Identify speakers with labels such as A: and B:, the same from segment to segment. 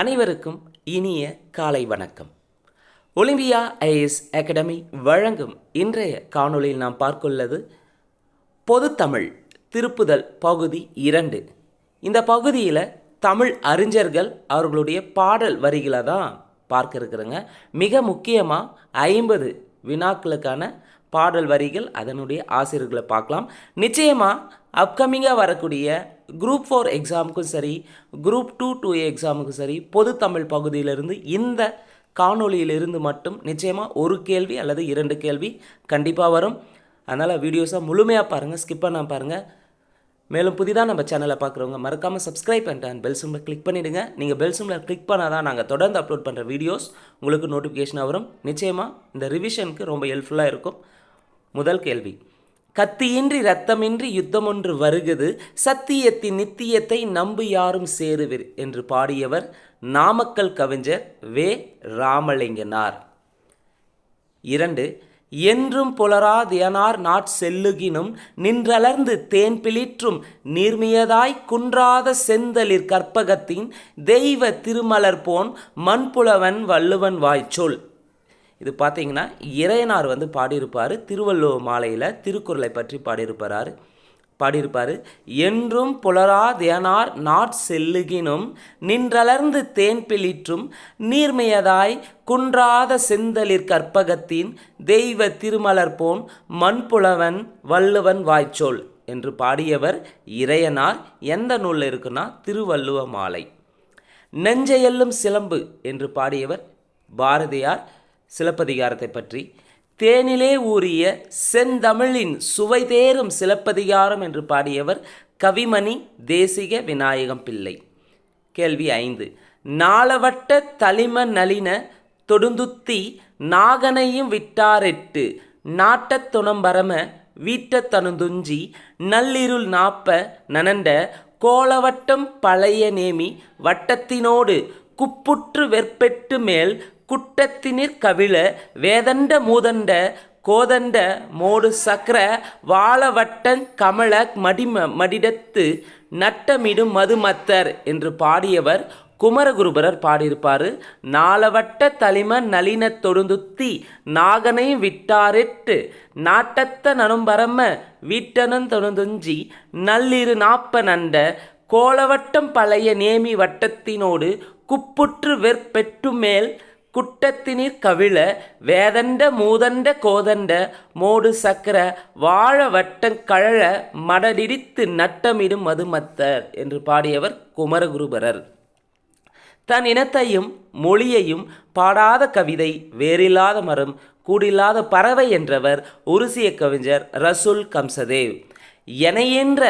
A: அனைவருக்கும் இனிய காலை வணக்கம் ஒலிம்பியா ஐஎஸ் அகாடமி வழங்கும் இன்றைய காணொலியில் நாம் பார்க்குள்ளது பொதுத்தமிழ் திருப்புதல் பகுதி இரண்டு இந்த பகுதியில் தமிழ் அறிஞர்கள் அவர்களுடைய பாடல் வரிகளை தான் பார்க்க இருக்கிறேங்க மிக முக்கியமாக ஐம்பது வினாக்களுக்கான பாடல் வரிகள் அதனுடைய ஆசிரியர்களை பார்க்கலாம் நிச்சயமாக அப்கமிங்காக வரக்கூடிய குரூப் ஃபோர் எக்ஸாமுக்கும் சரி குரூப் டூ டூ ஏ எக்ஸாமுக்கும் சரி பொது தமிழ் பகுதியிலிருந்து இந்த காணொலியிலிருந்து மட்டும் நிச்சயமாக ஒரு கேள்வி அல்லது இரண்டு கேள்வி கண்டிப்பாக வரும் அதனால் வீடியோஸாக முழுமையாக பாருங்கள் ஸ்கிப் பண்ண பாருங்கள் மேலும் புதிதாக நம்ம சேனலை பார்க்குறவங்க மறக்காமல் சப்ஸ்கிரைப் பண்ணிட்டு அண்ட் பெல் சிம்பில் கிளிக் பண்ணிவிடுங்க நீங்கள் பெல் சிம்பில் கிளிக் பண்ணால் தான் நாங்கள் தொடர்ந்து அப்லோட் பண்ணுற வீடியோஸ் உங்களுக்கு நோட்டிஃபிகேஷனாக வரும் நிச்சயமாக இந்த ரிவிஷனுக்கு ரொம்ப ஹெல்ப்ஃபுல்லாக இருக்கும் முதல் கேள்வி கத்தியின்றி இரத்தமின்றி யுத்தமொன்று வருகிறது சத்தியத்தின் நித்தியத்தை நம்பு யாரும் சேருவிர் என்று பாடியவர் நாமக்கல் கவிஞர் வே ராமலிங்கனார் இரண்டு என்றும் புலராதியனார் நாட் செல்லுகினும் நின்றலர்ந்து தேன் பிளிற்றும் நீர்மியதாய் குன்றாத செந்தலிற் கற்பகத்தின் தெய்வ திருமலர் போன் மண்புலவன் வள்ளுவன் வாய்ச்சொல் இது பார்த்தீங்கன்னா இறையனார் வந்து பாடியிருப்பார் திருவள்ளுவ மாலையில் திருக்குறளை பற்றி பாடியிருப்பார் பாடியிருப்பார் என்றும் புலராதேனார் நாட் செல்லுகினும் நின்றளர்ந்து தேன் பிளிற்றும் நீர்மையதாய் குன்றாத செந்தளிர் கற்பகத்தின் தெய்வ திருமலர் போன் மண்புலவன் வள்ளுவன் வாய்ச்சோல் என்று பாடியவர் இறையனார் எந்த நூலில் இருக்குன்னா திருவள்ளுவ மாலை நெஞ்சையல்லும் சிலம்பு என்று பாடியவர் பாரதியார் சிலப்பதிகாரத்தை பற்றி தேனிலே ஊறிய செந்தமிழின் சுவை தேரும் சிலப்பதிகாரம் என்று பாடியவர் கவிமணி தேசிக விநாயகம் பிள்ளை கேள்வி ஐந்து நாளவட்ட தளிம நளின தொடுந்துத்தி நாகனையும் விட்டாரெட்டு நாட்டத் துணம்பரம வீட்டத் தனுந்துஞ்சி நள்ளிருள் நாப்ப நனண்ட கோலவட்டம் பழைய நேமி வட்டத்தினோடு குப்புற்று வெற்பெட்டு மேல் குட்டத்தினிற் கவிழ வேதண்ட மூதண்ட கோதண்ட மோடு சக்கர வாழவட்டன் கமல மடிம மடிடத்து நட்டமிடும் மதுமத்தர் என்று பாடியவர் குமரகுருபரர் பாடியிருப்பார் நாலவட்ட தளிம நளின தொடுந்துத்தி நாகனை விட்டாரெட்டு நாட்டத்த நனும்பரம வீட்டனன் தொடுந்துஞ்சி நள்ளிரு நாப்ப நண்ட கோலவட்டம் பழைய நேமி வட்டத்தினோடு குப்புற்று வெற்பெட்டு மேல் குட்டத்தினிற் கவிழ வேதண்ட மூதண்ட கோதண்ட மோடு சக்கர வாழ வட்டம் கழழ மடடிடித்து நட்டமிடும் மதுமத்தர் என்று பாடியவர் குமரகுருபரர் தன் இனத்தையும் மொழியையும் பாடாத கவிதை வேறில்லாத மரம் கூடில்லாத பறவை என்றவர் உருசிய கவிஞர் ரசுல் கம்சதேவ் எனையென்ற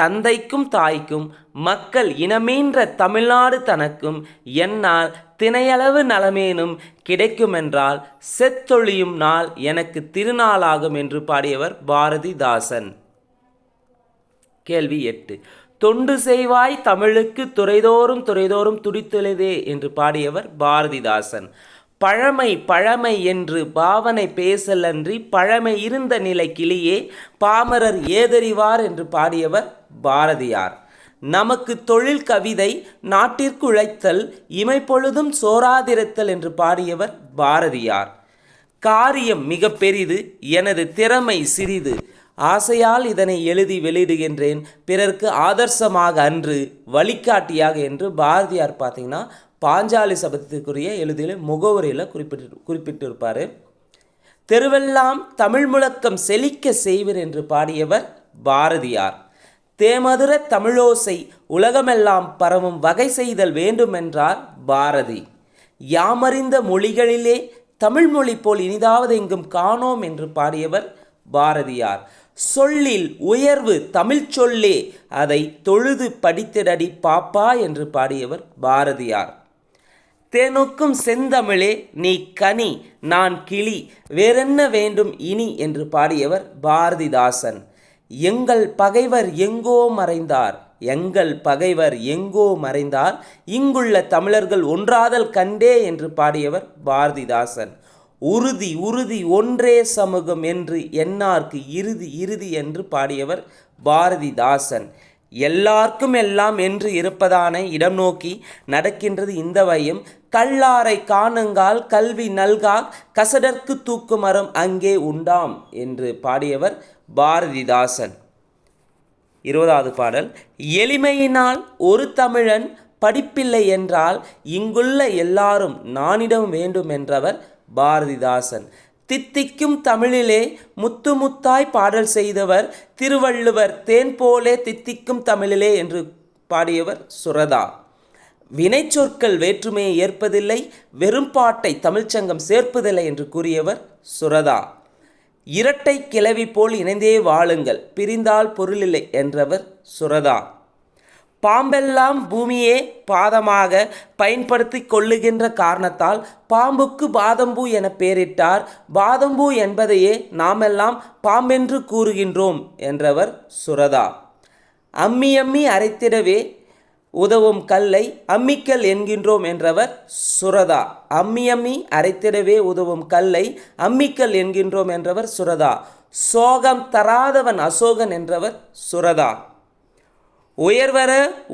A: தந்தைக்கும் தாய்க்கும் மக்கள் இனமீன்ற தமிழ்நாடு தனக்கும் என்னால் தினையளவு நலமேனும் கிடைக்குமென்றால் செத்தொழியும் நாள் எனக்கு திருநாளாகும் என்று பாடியவர் பாரதிதாசன் கேள்வி எட்டு தொண்டு செய்வாய் தமிழுக்கு துறைதோறும் துறைதோறும் துடித்துளதே என்று பாடியவர் பாரதிதாசன் பழமை பழமை என்று பாவனை பேசலன்றி பழமை இருந்த நிலை கிளியே பாமரர் ஏதறிவார் என்று பாடியவர் பாரதியார் நமக்கு தொழில் கவிதை நாட்டிற்குழைத்தல் இமைப்பொழுதும் சோராதிரத்தல் என்று பாடியவர் பாரதியார் காரியம் மிக பெரிது எனது திறமை சிறிது ஆசையால் இதனை எழுதி வெளியிடுகின்றேன் பிறர்க்கு ஆதர்சமாக அன்று வழிகாட்டியாக என்று பாரதியார் பார்த்தீங்கன்னா பாஞ்சாலி சபதத்திற்குரிய எழுதியில் முகவரியில் குறிப்பிட்டு குறிப்பிட்டிருப்பார் தெருவெல்லாம் தமிழ் முழக்கம் செழிக்க செய்வர் என்று பாடியவர் பாரதியார் தேமதுர தமிழோசை உலகமெல்லாம் பரவும் வகை செய்தல் வேண்டுமென்றார் பாரதி யாமறிந்த மொழிகளிலே தமிழ் மொழி போல் இனிதாவது எங்கும் காணோம் என்று பாடியவர் பாரதியார் சொல்லில் உயர்வு தமிழ் சொல்லே அதை தொழுது படித்திடடி பாப்பா என்று பாடியவர் பாரதியார் தேனுக்கும் செந்தமிழே நீ கனி நான் கிளி வேறென்ன வேண்டும் இனி என்று பாடியவர் பாரதிதாசன் எங்கள் பகைவர் எங்கோ மறைந்தார் எங்கள் பகைவர் எங்கோ மறைந்தார் இங்குள்ள தமிழர்கள் ஒன்றாதல் கண்டே என்று பாடியவர் பாரதிதாசன் உறுதி உறுதி ஒன்றே சமூகம் என்று என்னார்க்கு இறுதி இறுதி என்று பாடியவர் பாரதிதாசன் எல்லார்க்கும் எல்லாம் என்று இருப்பதான இடம் நோக்கி நடக்கின்றது இந்த வையும் கல்லாரை காணுங்கால் கல்வி நல்கா கசடற்கு தூக்கு மரம் அங்கே உண்டாம் என்று பாடியவர் பாரதிதாசன் இருபதாவது பாடல் எளிமையினால் ஒரு தமிழன் படிப்பில்லை என்றால் இங்குள்ள எல்லாரும் நானிடம் வேண்டும் என்றவர் பாரதிதாசன் தித்திக்கும் தமிழிலே முத்து முத்தாய் பாடல் செய்தவர் திருவள்ளுவர் தேன் போலே தித்திக்கும் தமிழிலே என்று பாடியவர் சுரதா வினைச்சொற்கள் வேற்றுமையை ஏற்பதில்லை வெறும் பாட்டை தமிழ்ச்சங்கம் சேர்ப்பதில்லை என்று கூறியவர் சுரதா இரட்டை கிளவி போல் இணைந்தே வாழுங்கள் பிரிந்தால் பொருளில்லை என்றவர் சுரதா பாம்பெல்லாம் பூமியே பாதமாக பயன்படுத்தி கொள்ளுகின்ற காரணத்தால் பாம்புக்கு பாதம்பூ என பெயரிட்டார் பாதம்பூ என்பதையே நாமெல்லாம் பாம்பென்று கூறுகின்றோம் என்றவர் சுரதா அம்மி அம்மி அரைத்திடவே உதவும் கல்லை அம்மிக்கல் என்கின்றோம் என்றவர் சுரதா அம்மி அம்மி அரைத்திடவே உதவும் கல்லை அம்மிக்கல் என்கின்றோம் என்றவர் சுரதா சோகம் தராதவன் அசோகன் என்றவர் சுரதா உயர்வர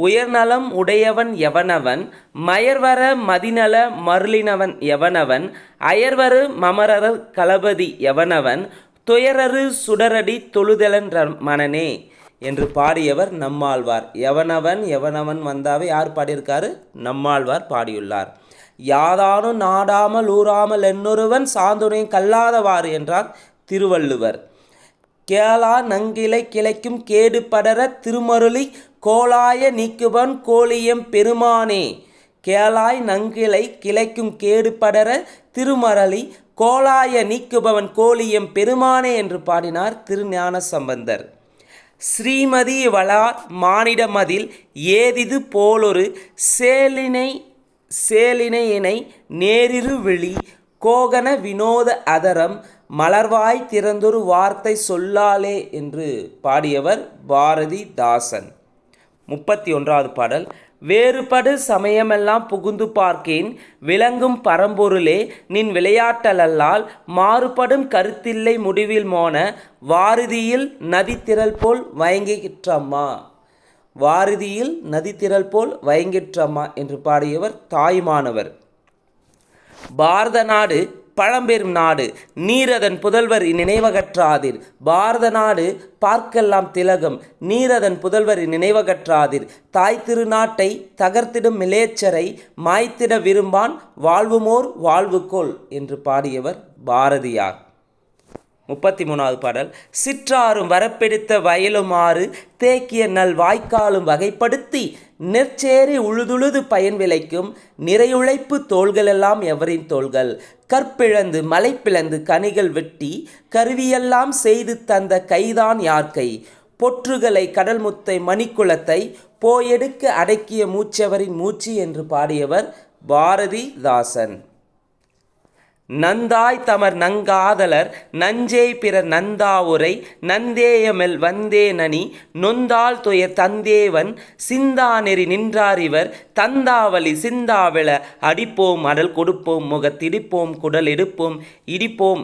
A: உயர்நலம் உடையவன் எவனவன் மயர்வர மதிநல மருளினவன் எவனவன் அயர்வரு மமரர களபதி எவனவன் துயரரு சுடரடி தொழுதலன் மனனே என்று பாடியவர் நம்மாழ்வார் எவனவன் எவனவன் வந்தாவே யார் பாடியிருக்காரு நம்மாழ்வார் பாடியுள்ளார் யாதானும் நாடாமல் ஊறாமல் என்னொருவன் சாந்துணையும் கல்லாதவாறு என்றார் திருவள்ளுவர் கேளா நங்கிலை கிளைக்கும் கேடு படர திருமருளி கோலாய நீக்குவன் கோழியம் பெருமானே கேளாய் நங்கிலை கிளைக்கும் கேடு படர திருமரளி கோலாய நீக்குபவன் கோழியம் பெருமானே என்று பாடினார் திருஞான சம்பந்தர் ஸ்ரீமதி வளார் மானிடமதில் ஏதிது போலொரு சேலினை சேலினையினை நேரிரு விழி கோகன வினோத அதரம் மலர்வாய் திறந்தொரு வார்த்தை சொல்லாலே என்று பாடியவர் பாரதிதாசன் முப்பத்தி ஒன்றாவது பாடல் வேறுபடு சமயமெல்லாம் புகுந்து பார்க்கேன் விளங்கும் பரம்பொருளே நின் விளையாட்டலல்லால் மாறுபடும் கருத்தில்லை முடிவில் மோன வாரதியில் நதித்திரல் போல் வயங்கிற்றம்மா வாரதியில் நதித்திரல் போல் வயங்கிற்றம்மா என்று பாடியவர் தாய்மானவர் பாரத நாடு பழம்பெரும் நாடு நீரதன் புதல்வர் நினைவகற்றாதீர் பாரத நாடு பார்க்கெல்லாம் திலகம் நீரதன் புதல்வர் நினைவகற்றாதீர் தாய் திருநாட்டை தகர்த்திடும் மிலேச்சரை மாய்த்திட விரும்பான் வாழ்வுமோர் வாழ்வுகோள் என்று பாடியவர் பாரதியார் முப்பத்தி மூணாவது பாடல் சிற்றாரும் வரப்பெடுத்த வயலுமாறு தேக்கிய நல் வாய்க்காலும் வகைப்படுத்தி நெற்சேரி உழுதுழுது பயன் விளைக்கும் நிறையுழைப்பு தோள்களெல்லாம் எவரின் தோள்கள் கற்பிழந்து மலை பிளந்து கனிகள் வெட்டி கருவியெல்லாம் செய்து தந்த கைதான் கை பொற்றுகளை கடல் முத்தை மணிக்குளத்தை போயெடுக்க அடக்கிய மூச்சவரின் மூச்சு என்று பாடியவர் பாரதிதாசன் நந்தாய் தமர் நங்காதலர் நஞ்சே பிறர் நந்தாவுரை நந்தேயமெல் வந்தே நனி நொந்தாள் துயர் தந்தேவன் சிந்தா நெறி நின்றார் இவர் தந்தாவலி சிந்தாவிள அடிப்போம் அடல் கொடுப்போம் முகத்திடிப்போம் குடல் எடுப்போம் இடிப்போம்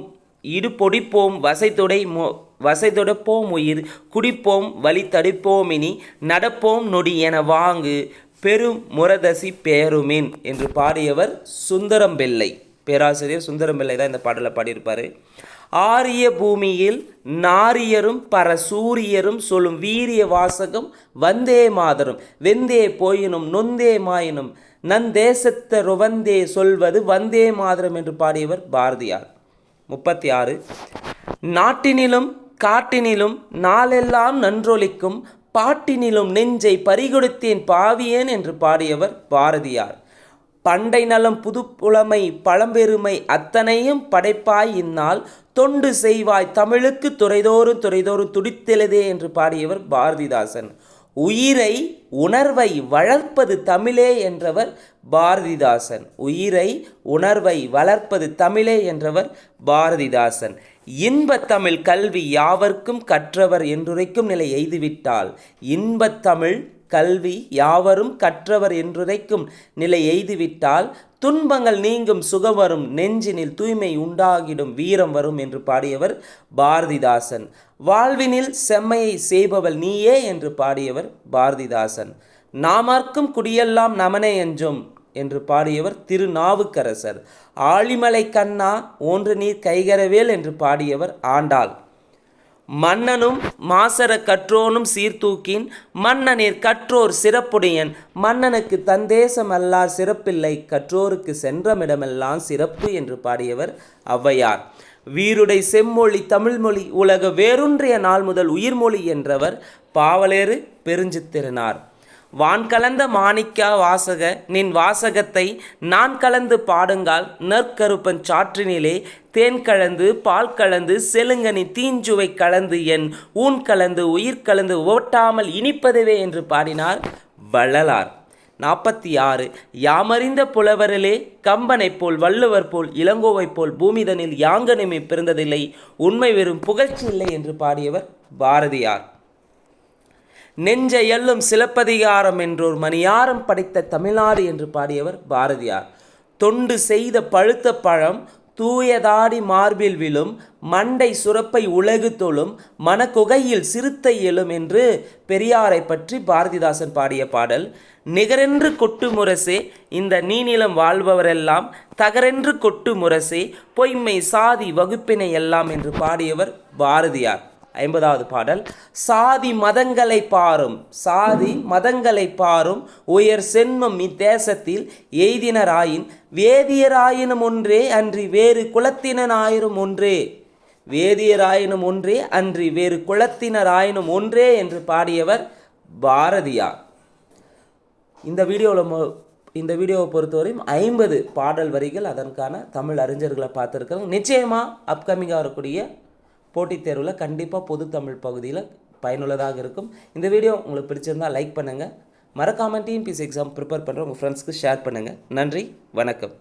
A: இடுபொடிப்போம் வசைத்துடை வசை வசைதொடப்போம் உயிர் குடிப்போம் வழி தடுப்போம் இனி நடப்போம் நொடி என வாங்கு பெரும் முரதசி பேருமின் என்று பாடியவர் சுந்தரம்பிள்ளை பேராசிரியர் சுந்தரம்பிள்ளை தான் இந்த பாடலை பாடியிருப்பார் ஆரிய பூமியில் நாரியரும் பர சூரியரும் சொல்லும் வீரிய வாசகம் வந்தே மாதரும் வெந்தே போயினும் நொந்தே மாயினும் நந்தேசத்த ருவந்தே சொல்வது வந்தே மாதரம் என்று பாடியவர் பாரதியார் முப்பத்தி ஆறு நாட்டினிலும் காட்டினிலும் நாளெல்லாம் நன்றொலிக்கும் பாட்டினிலும் நெஞ்சை பறிகொடுத்தேன் பாவியேன் என்று பாடியவர் பாரதியார் பண்டை நலம் புதுப்புலமை பழம்பெருமை அத்தனையும் படைப்பாய் இந்நாள் தொண்டு செய்வாய் தமிழுக்கு துறைதோறும் துறைதோறும் துடித்தெழுதே என்று பாடியவர் பாரதிதாசன் உயிரை உணர்வை வளர்ப்பது தமிழே என்றவர் பாரதிதாசன் உயிரை உணர்வை வளர்ப்பது தமிழே என்றவர் பாரதிதாசன் இன்பத்தமிழ் கல்வி யாவர்க்கும் கற்றவர் என்றுரைக்கும் நிலை எய்துவிட்டால் இன்பத்தமிழ் கல்வி யாவரும் கற்றவர் என்றுரைக்கும் நிலை எய்துவிட்டால் துன்பங்கள் நீங்கும் சுகம் வரும் நெஞ்சினில் தூய்மை உண்டாகிடும் வீரம் வரும் என்று பாடியவர் பாரதிதாசன் வாழ்வினில் செம்மையை செய்பவள் நீயே என்று பாடியவர் பாரதிதாசன் நாமார்க்கும் குடியெல்லாம் நமனே என்றும் என்று பாடியவர் திருநாவுக்கரசர் ஆழிமலை கண்ணா ஓன்று நீர் கைகரவேல் என்று பாடியவர் ஆண்டாள் மன்னனும் மாசர கற்றோனும் சீர்தூக்கின் மன்னனிற் கற்றோர் சிறப்புடையன் மன்னனுக்கு தந்தேசமல்லார் சிறப்பில்லை கற்றோருக்கு சென்றமிடமெல்லாம் சிறப்பு என்று பாடியவர் ஔவையார் வீருடை செம்மொழி தமிழ்மொழி உலக வேறொன்றிய நாள் முதல் உயிர்மொழி என்றவர் பாவலேறு பெருஞ்சித்திரனார் வான் கலந்த மாணிக்கா வாசக நின் வாசகத்தை நான் கலந்து பாடுங்கால் நற்கருப்பன் சாற்றினிலே தேன் கலந்து பால் கலந்து செலுங்கனி தீஞ்சுவை கலந்து என் ஊன் கலந்து உயிர் கலந்து ஓட்டாமல் இனிப்பதவே என்று பாடினார் வள்ளலார் நாற்பத்தி ஆறு யாமறிந்த புலவரிலே கம்பனைப் போல் வள்ளுவர் போல் இளங்கோவைப் போல் பூமிதனில் யாங்கனிமை பிறந்ததில்லை உண்மை வெறும் புகழ்ச்சி இல்லை என்று பாடியவர் பாரதியார் நெஞ்ச எல்லும் சிலப்பதிகாரம் என்றோர் மணியாரம் படைத்த தமிழ்நாடு என்று பாடியவர் பாரதியார் தொண்டு செய்த பழுத்த பழம் தூயதாடி மார்பில் விழும் மண்டை சுரப்பை உலகு தொழும் மனக்குகையில் சிறுத்தை எழும் என்று பெரியாரை பற்றி பாரதிதாசன் பாடிய பாடல் நிகரென்று கொட்டு முரசே இந்த நீநிலம் வாழ்பவரெல்லாம் தகரென்று கொட்டு முரசே பொய்மை சாதி வகுப்பினை எல்லாம் என்று பாடியவர் பாரதியார் ஐம்பதாவது பாடல் சாதி மதங்களை பாரும் சாதி மதங்களை பாரும் உயர் சென்மம் இத்தேசத்தில் எய்தினராயின் வேதியராயினும் ஒன்றே அன்றி வேறு குலத்தினராயினும் ஒன்றே வேதியராயினும் ஒன்றே அன்றி வேறு குலத்தினராயினும் ஒன்றே என்று பாடியவர் பாரதியார் இந்த வீடியோவில் இந்த வீடியோவை பொறுத்தவரையும் ஐம்பது பாடல் வரிகள் அதற்கான தமிழ் அறிஞர்களை பார்த்துருக்கிறோம் நிச்சயமாக அப்கமிங்காக வரக்கூடிய போட்டித் தேர்வில் கண்டிப்பாக பொது தமிழ் பகுதியில் பயனுள்ளதாக இருக்கும் இந்த வீடியோ உங்களுக்கு பிடிச்சிருந்தால் லைக் பண்ணுங்கள் மறக்காமல் டிஎன்பிசி எக்ஸாம் ப்ரிப்பேர் பண்ணுற உங்கள் ஃப்ரெண்ட்ஸ்க்கு ஷேர் பண்ணுங்கள் நன்றி வணக்கம்